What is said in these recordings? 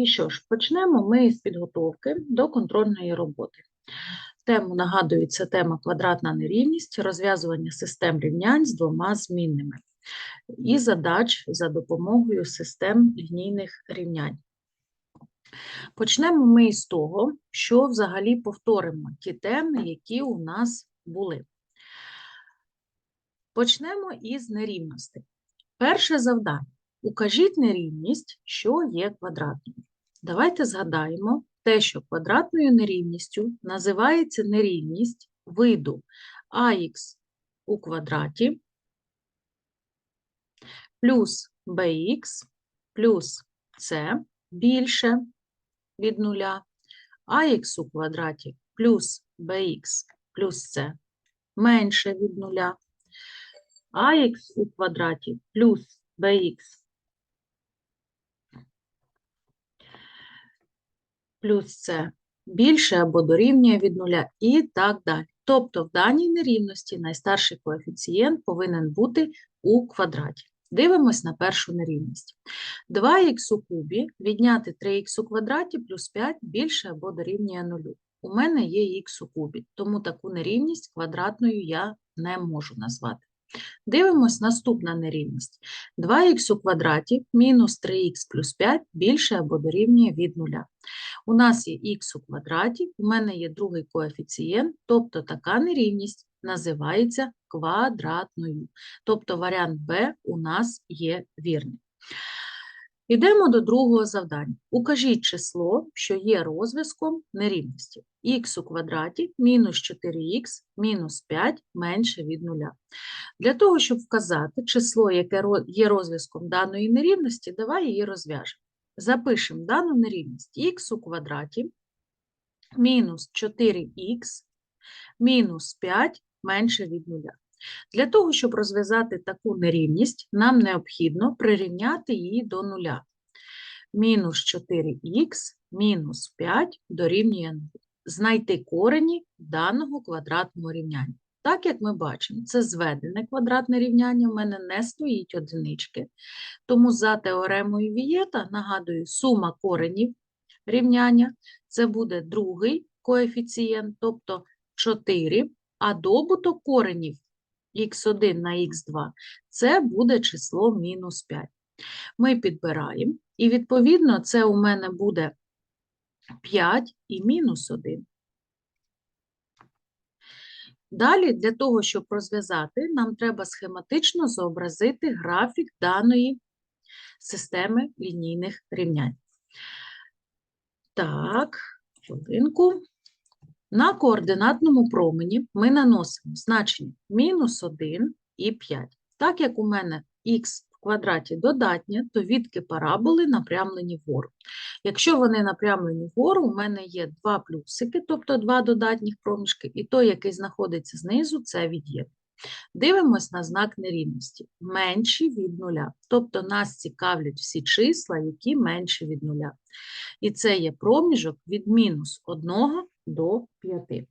І що ж, почнемо ми з підготовки до контрольної роботи. Тему нагадую, це тема квадратна нерівність, розв'язування систем рівнянь з двома змінними і задач за допомогою систем лінійних рівнянь. Почнемо ми із того, що взагалі повторимо ті теми, які у нас були. Почнемо із нерівностей. Перше завдання. Укажіть нерівність, що є квадратною. Давайте згадаємо те, що квадратною нерівністю називається нерівність виду ax у квадраті плюс bx плюс c більше від нуля, ax у квадраті плюс bx плюс c менше від нуля, ax у квадраті плюс bx плюс це більше або дорівнює від нуля і так далі. Тобто в даній нерівності найстарший коефіцієнт повинен бути у квадраті. Дивимось на першу нерівність. 2х у кубі відняти 3х у квадраті плюс 5 більше або дорівнює 0. У мене є х у кубі, тому таку нерівність квадратною я не можу назвати. Дивимось наступна нерівність. 2х у квадраті мінус 3х плюс 5 більше або дорівнює від 0. У нас є х у квадраті, у мене є другий коефіцієнт, тобто така нерівність називається квадратною. Тобто варіант b у нас є вірний. Йдемо до другого завдання. Укажіть число, що є розв'язком нерівності. х у квадраті мінус 4х мінус 5 менше від 0. Для того, щоб вказати число, яке є розв'язком даної нерівності, давай її розв'яжемо. Запишемо дану нерівність х у квадраті мінус 4х мінус 5 менше від 0. Для того, щоб розв'язати таку нерівність, нам необхідно прирівняти її до нуля. Мінус 4х мінус 5 дорівнює 0. Знайти корені даного квадратного рівняння. Так, як ми бачимо, це зведене квадратне рівняння, в мене не стоїть одинички. Тому за теоремою Вієта, нагадую, сума коренів рівняння – це буде другий коефіцієнт, тобто 4, а добуток коренів х1 на х2 це буде число мінус 5. Ми підбираємо, і відповідно це у мене буде 5 і мінус 1. Далі, для того, щоб розв'язати, нам треба схематично зобразити графік даної системи лінійних рівнянь. Так, хвилинку. На координатному промені ми наносимо значення мінус 1 і 5. Так як у мене х в квадраті додатнє, то відки параболи напрямлені вгору. Якщо вони напрямлені вгору, у мене є два плюсики, тобто два додатніх проміжки, і той, який знаходиться знизу, це від'ємний. Дивимось на знак нерівності. Менші від нуля. Тобто нас цікавлять всі числа, які менші від нуля. І це є проміжок від мінус 1 до 5.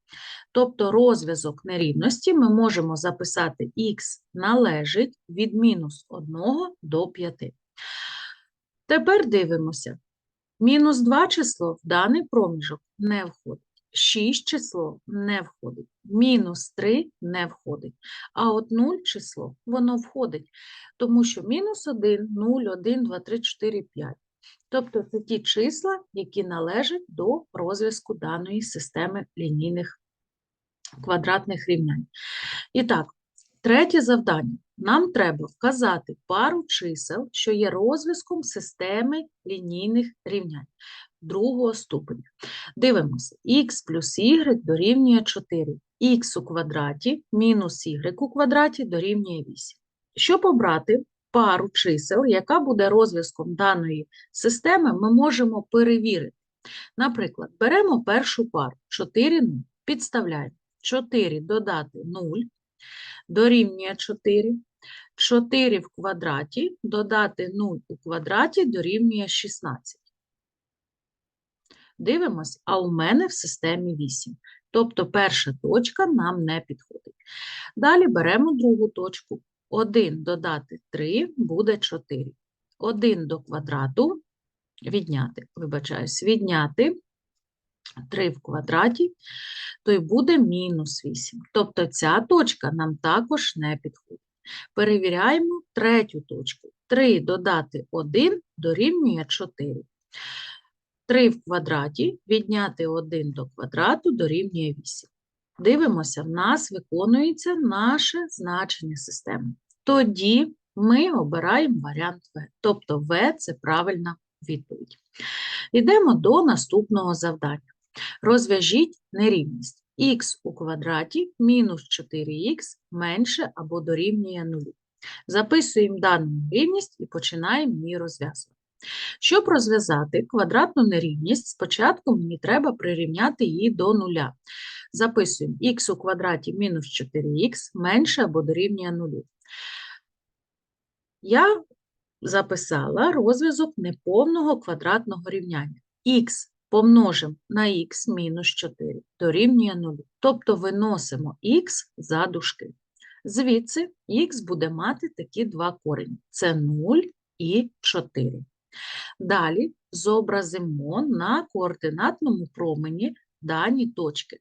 Тобто розв'язок нерівності ми можемо записати х належить від мінус 1 до 5. Тепер дивимося. Мінус 2 число в даний проміжок не входить. 6 число не входить, мінус 3 не входить. А от 0 число, воно входить, тому що мінус 1, 0, 1, 2, 3, 4, 5. Тобто це ті числа, які належать до розв'язку даної системи лінійних квадратних рівнянь. І так, третє завдання. Нам треба вказати пару чисел, що є розв'язком системи лінійних рівнянь другого ступеня. Дивимося, х плюс y дорівнює 4, х у квадраті мінус y у квадраті дорівнює 8. Щоб обрати пару чисел, яка буде розв'язком даної системи, ми можемо перевірити. Наприклад, беремо першу пару 4, 0, підставляємо 4 додати 0, дорівнює 4, 4 в квадраті додати 0 у квадраті дорівнює 16. Дивимось, а у мене в системі 8. Тобто перша точка нам не підходить. Далі беремо другу точку. 1 додати 3 буде 4. 1 до квадрату відняти, вибачаюсь, відняти 3 в квадраті, то й буде мінус 8. Тобто ця точка нам також не підходить. Перевіряємо третю точку. 3 додати 1 дорівнює 4. 3 в квадраті відняти 1 до квадрату дорівнює 8. Дивимося, в нас виконується наше значення системи. Тоді ми обираємо варіант В, тобто В – це правильна відповідь. Йдемо до наступного завдання. Розв'яжіть нерівність. х у квадраті мінус 4х менше або дорівнює 0. Записуємо дану нерівність і починаємо її розв'язувати. Щоб розв'язати квадратну нерівність, спочатку мені треба прирівняти її до нуля. Записуємо х у квадраті мінус 4х менше або дорівнює 0. Я записала розв'язок неповного квадратного рівняння. х помножимо на х мінус 4 дорівнює 0. Тобто виносимо х за дужки. Звідси х буде мати такі два корені. Це 0 і 4. Далі зобразимо на координатному промені дані точки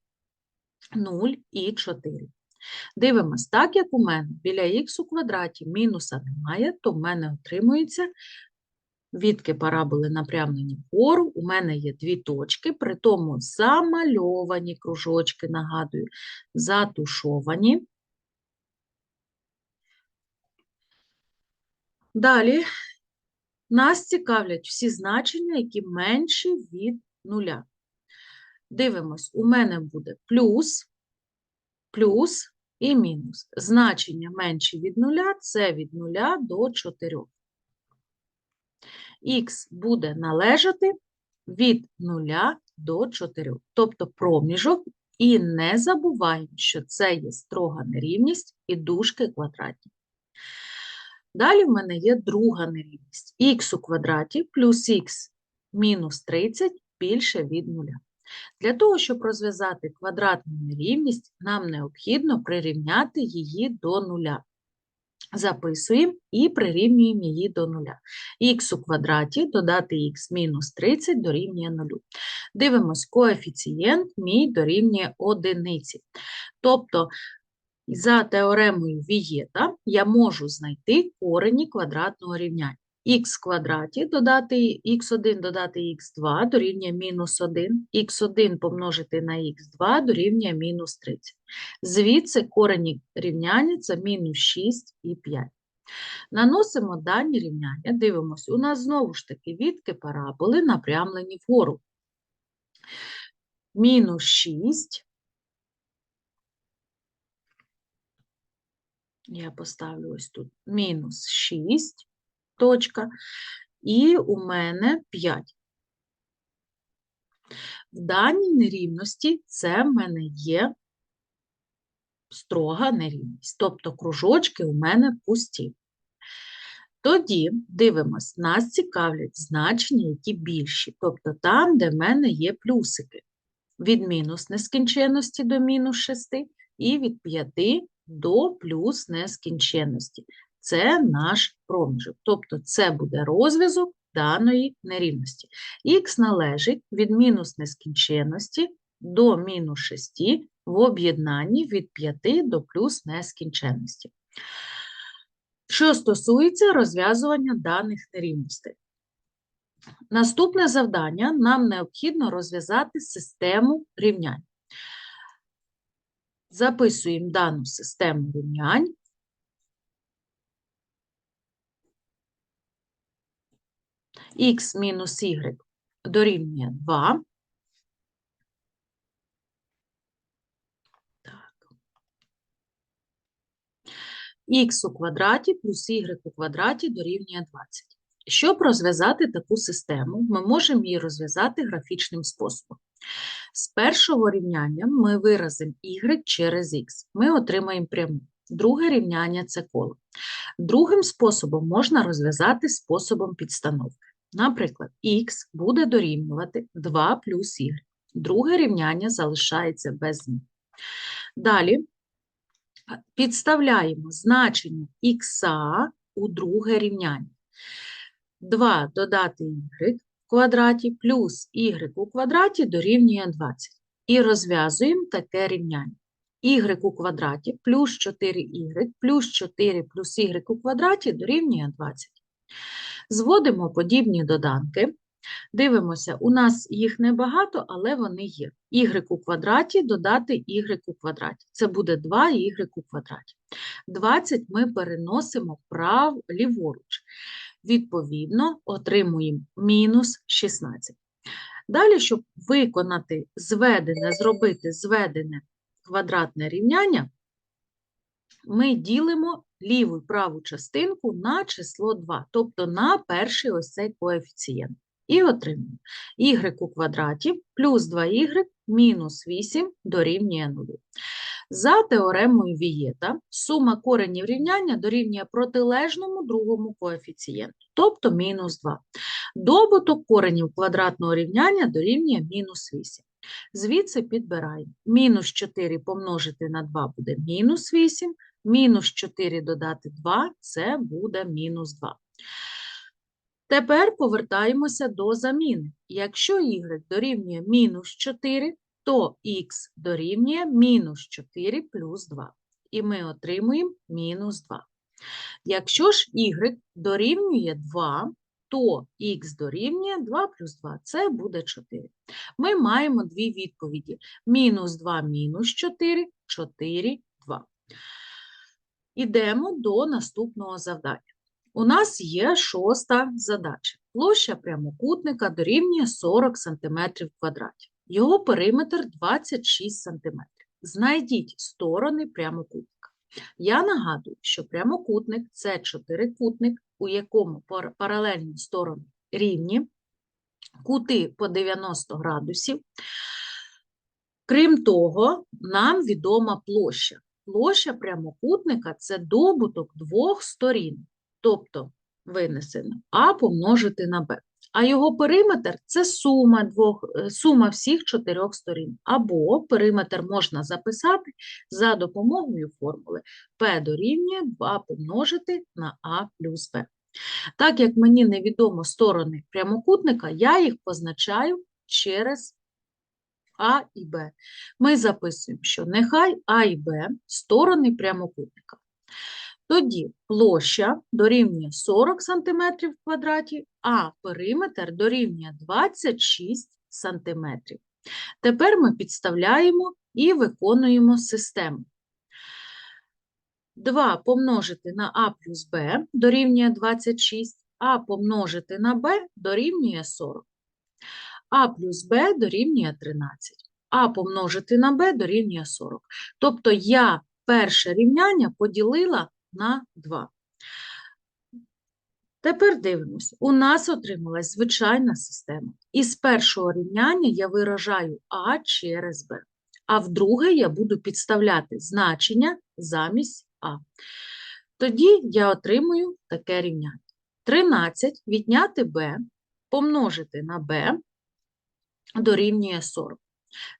0 і 4. Дивимось, так як у мене біля х у квадраті мінуса немає, то в мене отримується відки параболи напрямлені вгору, у мене є дві точки, при тому замальовані кружочки, нагадую, затушовані. Далі нас цікавлять всі значення, які менші від нуля. Дивимось, у мене буде плюс, плюс і мінус. Значення менші від нуля – це від нуля до 4. Х буде належати від 0 до 4, тобто проміжок, і не забуваємо, що це є строга нерівність і дужки квадратні. Далі в мене є друга нерівність. х у квадраті плюс х мінус 30 більше від 0. Для того, щоб розв'язати квадратну нерівність, нам необхідно прирівняти її до нуля. Записуємо і прирівнюємо її до нуля. х у квадраті додати х мінус 30 дорівнює 0. Дивимось, коефіцієнт мій дорівнює одиниці. Тобто, за теоремою Вієта я можу знайти корені квадратного рівняння. х квадраті додати х1 додати х2 дорівнює мінус 1, х1 помножити на х2 дорівнює мінус 30. Звідси корені рівняння це мінус 6 і 5. Наносимо дані рівняння, дивимося, у нас знову ж таки відки параболи напрямлені вгору. Мінус 6. Я поставлю ось тут мінус 6 точка, і у мене 5. В даній нерівності це в мене є строга нерівність, тобто кружочки у мене пусті. Тоді дивимось, нас цікавлять значення, які більші, тобто там, де в мене є плюсики. Від мінус нескінченності до мінус 6 і від 5 до плюс нескінченності. Це наш проміжок, тобто це буде розв'язок даної нерівності. Х належить від мінус нескінченності до мінус 6 в об'єднанні від 5 до плюс нескінченності. Що стосується розв'язування даних нерівностей. Наступне завдання нам необхідно розв'язати систему рівнянь. Записуємо дану систему рівнянь. х мінус y дорівнює 2. х у квадраті плюс y у квадраті дорівнює 20. Щоб розв'язати таку систему, ми можемо її розв'язати графічним способом. З першого рівняння ми виразимо y через х. Ми отримаємо пряму. Друге рівняння це коло. Другим способом можна розв'язати способом підстановки. Наприклад, х буде дорівнювати 2 плюс y. Друге рівняння залишається без змін. Далі підставляємо значення х у друге рівняння. 2 додати y квадраті плюс y у квадраті дорівнює 20. І розв'язуємо таке рівняння. y у квадраті плюс 4y плюс 4 плюс y у квадраті дорівнює 20. Зводимо подібні доданки. Дивимося, у нас їх небагато, але вони є. y у квадраті додати y у квадраті. Це буде 2y у квадраті. 20 ми переносимо вправо, ліворуч. Відповідно, отримуємо мінус 16. Далі, щоб виконати зведене, зробити зведене квадратне рівняння, ми ділимо ліву і праву частинку на число 2, тобто на перший ось цей коефіцієнт. І отримуємо y у квадраті плюс 2y мінус 8 дорівнює 0. За теоремою Вієта сума коренів рівняння дорівнює протилежному другому коефіцієнту, тобто мінус 2. Добуток коренів квадратного рівняння дорівнює мінус 8. Звідси підбираємо. Мінус 4 помножити на 2 буде мінус 8, мінус 4 додати 2 – це буде мінус 2. Тепер повертаємося до заміни. Якщо y дорівнює мінус 4, то х дорівнює мінус 4 плюс 2. І ми отримуємо мінус 2. Якщо ж y дорівнює 2, то х дорівнює 2 плюс 2, це буде 4. Ми маємо дві відповіді. Мінус 2 мінус 4, 4, 2. Ідемо до наступного завдання. У нас є шоста задача. Площа прямокутника дорівнює 40 см квадратів. Його периметр 26 см. Знайдіть сторони прямокутника. Я нагадую, що прямокутник – це чотирикутник, у якому паралельні сторони рівні, кути по 90 градусів. Крім того, нам відома площа. Площа прямокутника – це добуток двох сторін, тобто винесено А помножити на Б. А його периметр – це сума, двох, е, сума всіх чотирьох сторін. Або периметр можна записати за допомогою формули P дорівнює 2 помножити на А плюс Б. Так як мені невідомо сторони прямокутника, я їх позначаю через А і Б. Ми записуємо, що нехай А і Б – сторони прямокутника. Тоді площа дорівнює 40 см в квадраті, а периметр дорівнює 26 см. Тепер ми підставляємо і виконуємо систему. 2 помножити на А плюс Б дорівнює 26, А помножити на Б дорівнює 40. А плюс Б дорівнює 13. А помножити на Б дорівнює 40. Тобто я перше рівняння поділила на 2. Тепер дивимося. У нас отрималась звичайна система. Із першого рівняння я виражаю А через Б, а в друге я буду підставляти значення замість А. Тоді я отримую таке рівняння. 13 відняти b помножити на b дорівнює 40.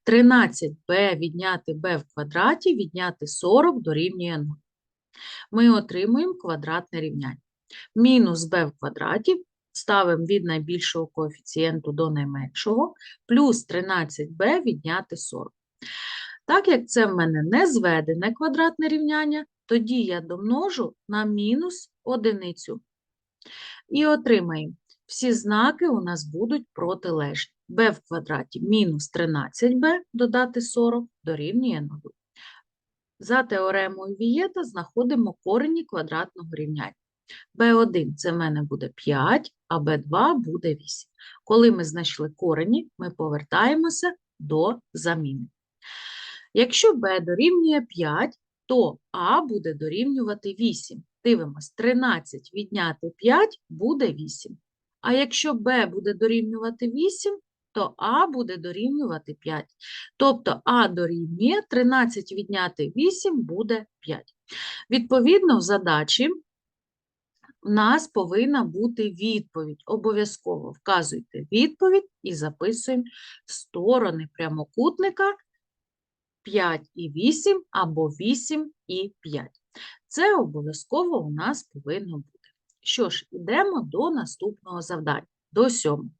13b відняти b в квадраті відняти 40 дорівнює 0. Ми отримуємо квадратне рівняння. Мінус b в квадраті ставимо від найбільшого коефіцієнту до найменшого, плюс 13b відняти 40. Так як це в мене не зведене квадратне рівняння, тоді я домножу на мінус одиницю. І отримаємо, всі знаки у нас будуть протилежні. b в квадраті мінус 13b додати 40 дорівнює 0. За теоремою Вієта знаходимо корені квадратного рівняння. b1 це в мене буде 5, а b2 буде 8. Коли ми знайшли корені, ми повертаємося до заміни. Якщо b дорівнює 5, то а буде дорівнювати 8. Дивимось, 13 відняти 5 буде 8. А якщо b буде дорівнювати 8, то а буде дорівнювати 5. Тобто а дорівнює 13 відняти 8 буде 5. Відповідно, в задачі у нас повинна бути відповідь. Обов'язково вказуйте відповідь і записуємо сторони прямокутника 5 і 8 або 8 і 5. Це обов'язково у нас повинно бути. Що ж, йдемо до наступного завдання, до сьомого.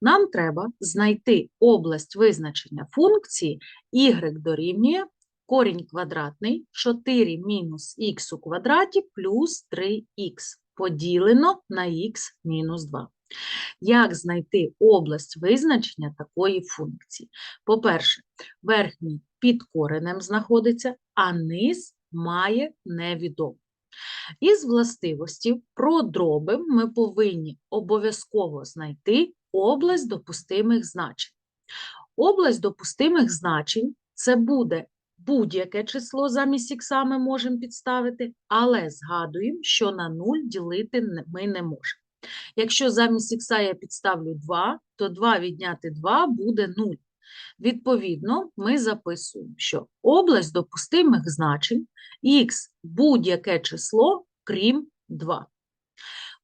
Нам треба знайти область визначення функції y дорівнює корінь квадратний 4 мінус х у квадраті плюс 3х поділено на х мінус 2. Як знайти область визначення такої функції? По-перше, верхній під коренем знаходиться, а низ має невідомо. Із властивостей про дроби ми повинні обов'язково знайти область допустимих значень. Область допустимих значень це буде будь-яке число замість ікса ми можемо підставити, але згадуємо, що на 0 ділити ми не можемо. Якщо замість ікса я підставлю 2, то 2 відняти 2 буде 0. Відповідно, ми записуємо, що область допустимих значень х будь-яке число, крім 2.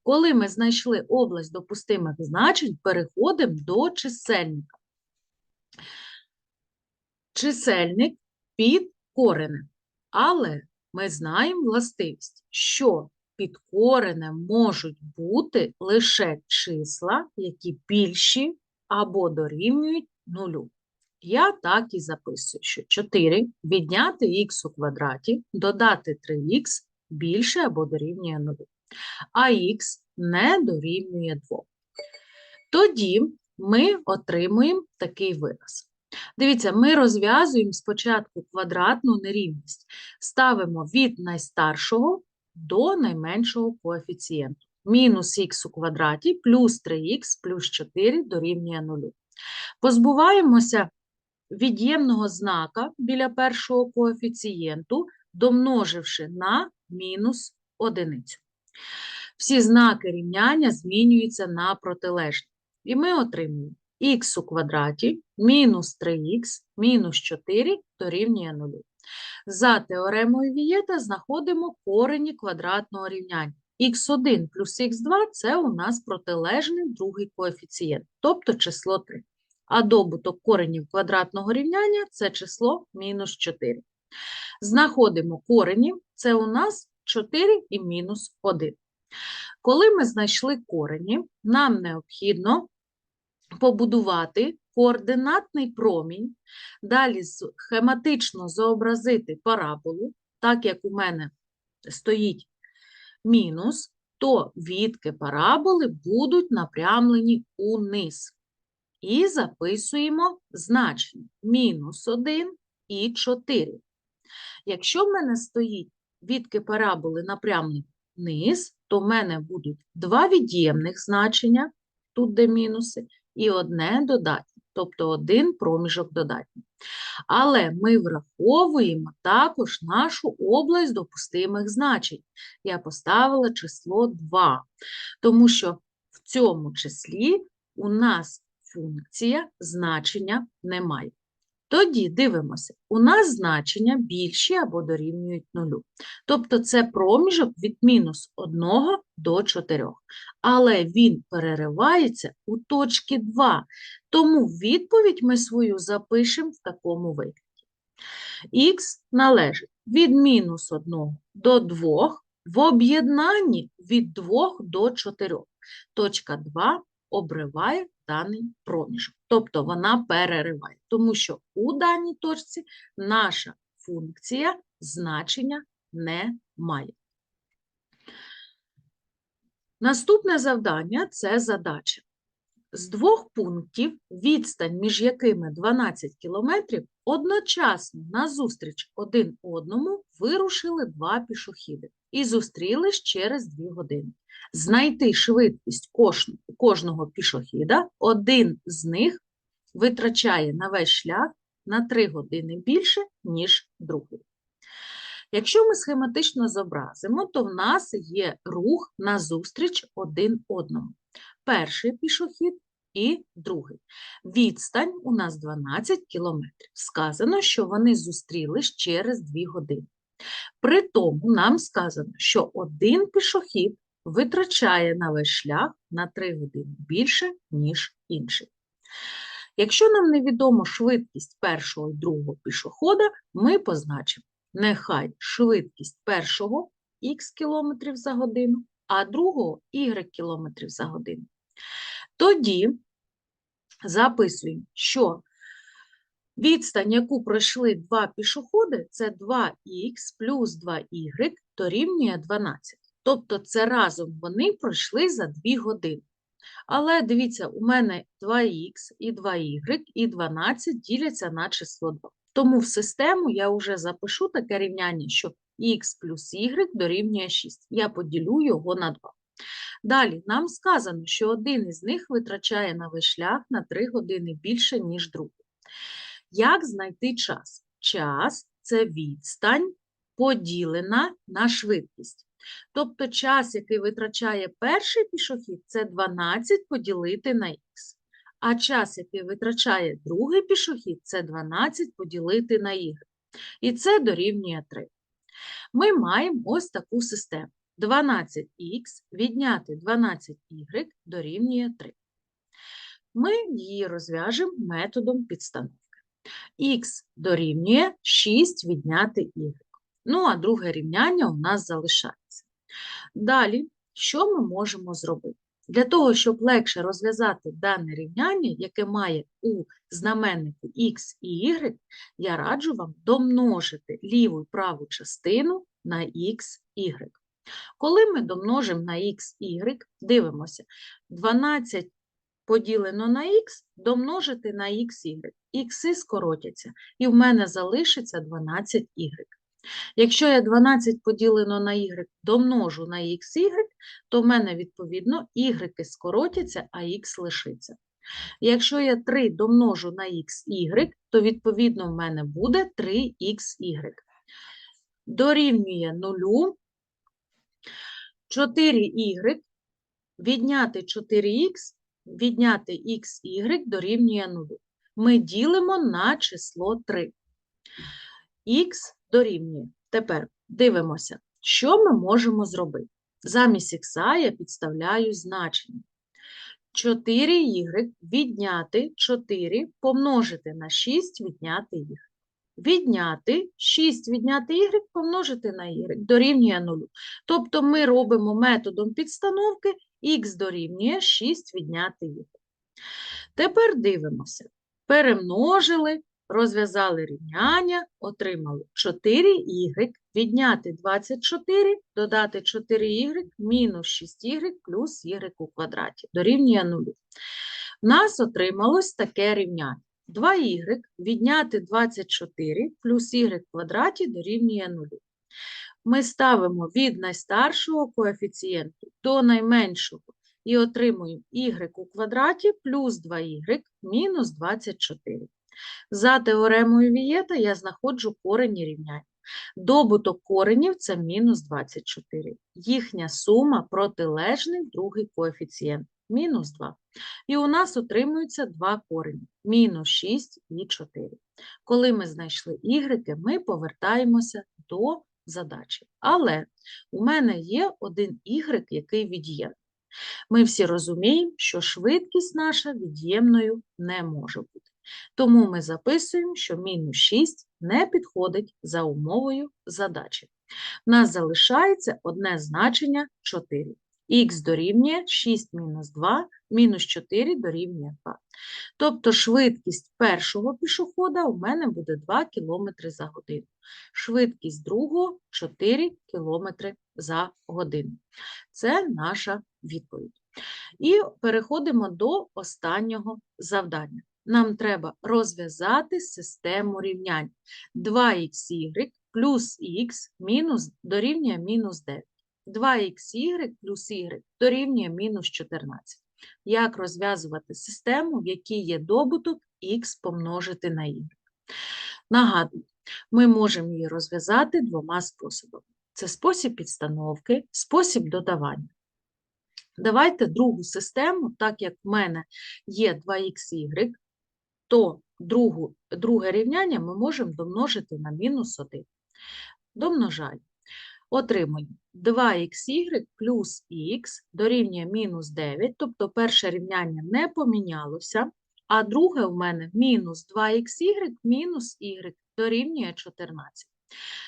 Коли ми знайшли область допустимих значень, переходимо до чисельника. Чисельник під коренем. Але ми знаємо властивість, що під коренем можуть бути лише числа, які більші або дорівнюють нулю. Я так і записую, що 4 відняти х у квадраті, додати 3х більше або дорівнює 0, а х не дорівнює 2. Тоді ми отримуємо такий вираз. Дивіться, ми розв'язуємо спочатку квадратну нерівність, ставимо від найстаршого до найменшого коефіцієнту. Мінус х у квадраті плюс 3х плюс 4 дорівнює 0. Позбуваємося від'ємного знака біля першого коефіцієнту, домноживши на мінус одиницю. Всі знаки рівняння змінюються на протилежні. І ми отримуємо х у квадраті мінус 3х мінус 4 дорівнює 0. За теоремою Вієта знаходимо корені квадратного рівняння. х1 плюс х2 – це у нас протилежний другий коефіцієнт, тобто число 3. А добуток коренів квадратного рівняння – це число мінус 4. Знаходимо корені, це у нас 4 і мінус 1. Коли ми знайшли корені, нам необхідно побудувати координатний промінь, далі схематично зобразити параболу, так як у мене стоїть мінус, то відки параболи будуть напрямлені униз. І записуємо значення мінус 1 і 4. Якщо в мене стоїть відки параболи напрямлені вниз, то в мене будуть два від'ємних значення, тут де мінуси, і одне додатнє, тобто один проміжок додатній. Але ми враховуємо також нашу область допустимих значень. Я поставила число 2, тому що в цьому числі у нас функція значення немає. Тоді дивимося, у нас значення більші або дорівнюють нулю. Тобто це проміжок від мінус 1 до 4. Але він переривається у точці 2, тому відповідь ми свою запишемо в такому вигляді. Х належить від мінус 1 до 2 в об'єднанні від 2 до 4. Точка 2 обриває даний проміжок. Тобто вона перериває, тому що у даній точці наша функція значення не має. Наступне завдання – це задача. З двох пунктів, відстань між якими 12 кілометрів, одночасно назустріч один одному вирушили два пішохіди і зустрілись через 2 години. Знайти швидкість кожного пішохіда, один з них витрачає на весь шлях на 3 години більше, ніж другий. Якщо ми схематично зобразимо, то в нас є рух назустріч один одному. Перший пішохід і другий. Відстань у нас 12 кілометрів. Сказано, що вони зустрілись через 2 години. При тому нам сказано, що один пішохід витрачає на весь шлях на 3 години більше, ніж інший. Якщо нам невідомо швидкість першого і другого пішохода, ми позначимо, нехай швидкість першого х км за годину, а другого y км за годину. Тоді записуємо, що відстань, яку пройшли два пішоходи, це 2х плюс 2y дорівнює 12. Тобто це разом вони пройшли за 2 години. Але дивіться, у мене 2х і 2y і 12 діляться на число 2. Тому в систему я вже запишу таке рівняння, що х плюс y дорівнює 6. Я поділю його на 2. Далі нам сказано, що один із них витрачає на весь шлях на 3 години більше, ніж другий. Як знайти час? Час – це відстань поділена на швидкість. Тобто час, який витрачає перший пішохід, це 12 поділити на х. А час, який витрачає другий пішохід, це 12 поділити на y. І це дорівнює 3. Ми маємо ось таку систему. 12х відняти 12y дорівнює 3. Ми її розв'яжемо методом підстановки. Х дорівнює 6 відняти y. Ну, а друге рівняння у нас залишається. Далі, що ми можемо зробити? Для того, щоб легше розв'язати дане рівняння, яке має у знаменнику х і y, я раджу вам домножити ліву і праву частину на х, y. Коли ми домножимо на х, y, дивимося, 12 поділено на х, домножити на х, y. Ікси скоротяться, і в мене залишиться 12y. Якщо я 12 поділено на y домножу на х, y, то в мене, відповідно, y скоротяться, а х лишиться. Якщо я 3 домножу на х, y, то, відповідно, в мене буде 3xy. Дорівнює 0 4y відняти 4х, відняти xy дорівнює 0. Ми ділимо на число 3. Х дорівнює. Тепер дивимося, що ми можемо зробити. Замість х я підставляю значення. 4y відняти 4 помножити на 6 відняти їх. Відняти 6 відняти y помножити на y дорівнює 0. Тобто ми робимо методом підстановки х дорівнює 6 відняти y. Тепер дивимося. Перемножили, розв'язали рівняння, отримали 4y відняти 24, додати 4y мінус 6y плюс y у квадраті дорівнює 0. В нас отрималось таке рівняння. 2y відняти 24 плюс y в квадраті дорівнює 0. Ми ставимо від найстаршого коефіцієнту до найменшого і отримуємо y у квадраті плюс 2y мінус 24. За теоремою Вієта я знаходжу корені рівняння. Добуток коренів – це мінус 24. Їхня сума – протилежний другий коефіцієнт – мінус 2. І у нас отримується два корені – мінус 6 і 4. Коли ми знайшли y, ми повертаємося до задачі. Але у мене є один y, який від'ємний. Ми всі розуміємо, що швидкість наша від'ємною не може бути. Тому ми записуємо, що мінус 6 не підходить за умовою задачі. У нас залишається одне значення 4. Х дорівнює 6 мінус 2, мінус 4 дорівнює 2. Тобто швидкість першого пішохода у мене буде 2 км за годину. Швидкість другого 4 км за годину. Це наша відповідь. І переходимо до останнього завдання. Нам треба розв'язати систему рівнянь. 2xy плюс х мінус дорівнює мінус 9. 2xy плюс y дорівнює мінус 14. Як розв'язувати систему, в якій є добуток х помножити на y? Нагадую, ми можемо її розв'язати двома способами. Це спосіб підстановки, спосіб додавання. Давайте другу систему, так як в мене є 2xy, то другу, друге рівняння ми можемо домножити на мінус 1. Домножаємо. Отримуємо 2xy плюс х дорівнює мінус 9, тобто перше рівняння не помінялося, а друге в мене мінус 2xy мінус y дорівнює 14.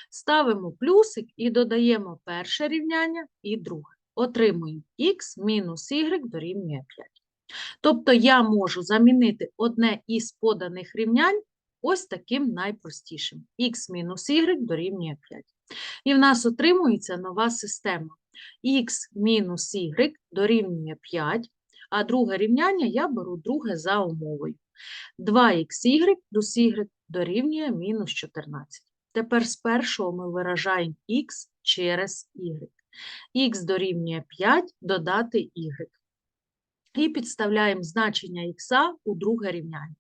Ставимо плюсик і додаємо перше рівняння і друге. Отримуємо х мінус y дорівнює 5. Тобто я можу замінити одне із поданих рівнянь ось таким найпростішим. х мінус y дорівнює 5. І в нас отримується нова система. х мінус y дорівнює 5, а друге рівняння я беру друге за умовою. 2xy плюс y дорівнює мінус 14. Тепер з першого ми виражаємо х через y. х дорівнює 5 додати y. І підставляємо значення х у друге рівняння.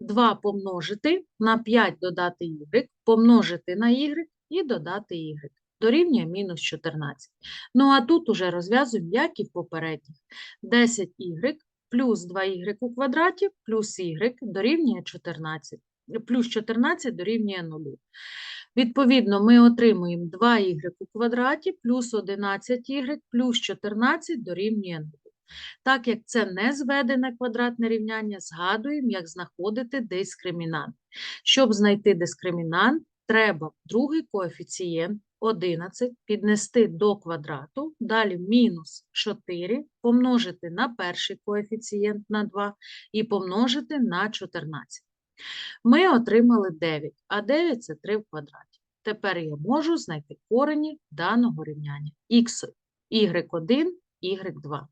2 помножити на 5 додати y, помножити на y і додати y. Дорівнює мінус 14. Ну а тут уже розв'язуємо, як і в попередніх. 10y плюс 2y у квадраті плюс y дорівнює 14. Плюс 14 дорівнює 0. Відповідно, ми отримуємо 2y у квадраті плюс 11y плюс 14 дорівнює 0. Так як це не зведене квадратне рівняння, згадуємо, як знаходити дискримінант. Щоб знайти дискримінант, треба другий коефіцієнт 11 піднести до квадрату, далі мінус 4 помножити на перший коефіцієнт на 2 і помножити на 14. Ми отримали 9, а 9 – це 3 в квадраті. Тепер я можу знайти корені даного рівняння. Х, y1, y2.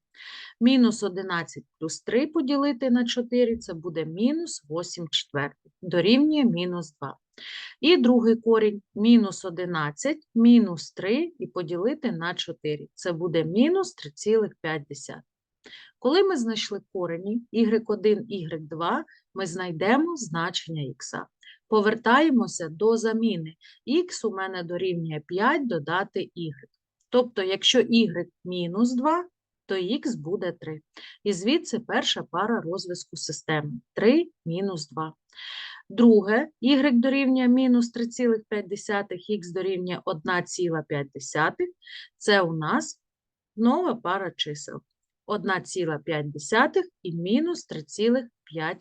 Мінус 11 плюс 3 поділити на 4 – це буде мінус 8 четвертих, дорівнює мінус 2. І другий корінь – мінус 11, мінус 3 і поділити на 4 – це буде мінус 3,5. Коли ми знайшли корені y1, y2, ми знайдемо значення х. Повертаємося до заміни. х у мене дорівнює 5 додати y. Тобто, якщо y мінус 2, то х буде 3. І звідси перша пара розв'язку системи. 3 мінус 2. Друге, y дорівнює мінус 3,5, х дорівнює 1,5. Це у нас нова пара чисел. 1,5 і мінус 3,5.